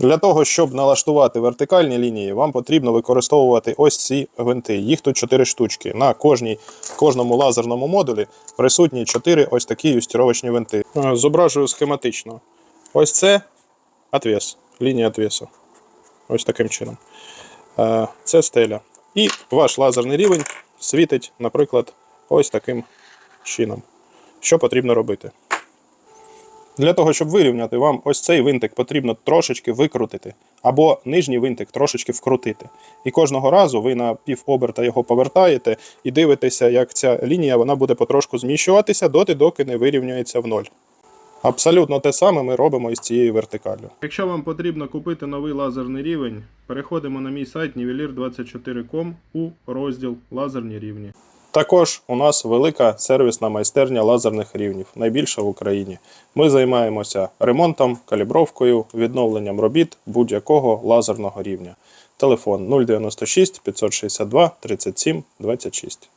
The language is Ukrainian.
Для того, щоб налаштувати вертикальні лінії, вам потрібно використовувати ось ці гвинти. Їх тут 4 штучки. На кожній, кожному лазерному модулі присутні 4 ось такі юстировочні гвинти. Е, Зображую схематично. Ось це отвес, лінія отвесу. Ось таким чином. Е, Це стеля. І ваш лазерний рівень світить, наприклад, ось таким чином. Що потрібно робити? Для того, щоб вирівняти, вам ось цей винтик потрібно трошечки викрутити, або нижній винтик трошечки вкрутити. І кожного разу ви на пів оберта його повертаєте і дивитеся, як ця лінія вона буде потрошку зміщуватися доти, доки не вирівнюється в ноль. Абсолютно те саме ми робимо із цією вертикаллю. Якщо вам потрібно купити новий лазерний рівень, переходимо на мій сайт nivelir24com у розділ Лазерні рівні. Також у нас велика сервісна майстерня лазерних рівнів, найбільша в Україні. Ми займаємося ремонтом, калібровкою, відновленням робіт будь-якого лазерного рівня. Телефон 096 562 37 26.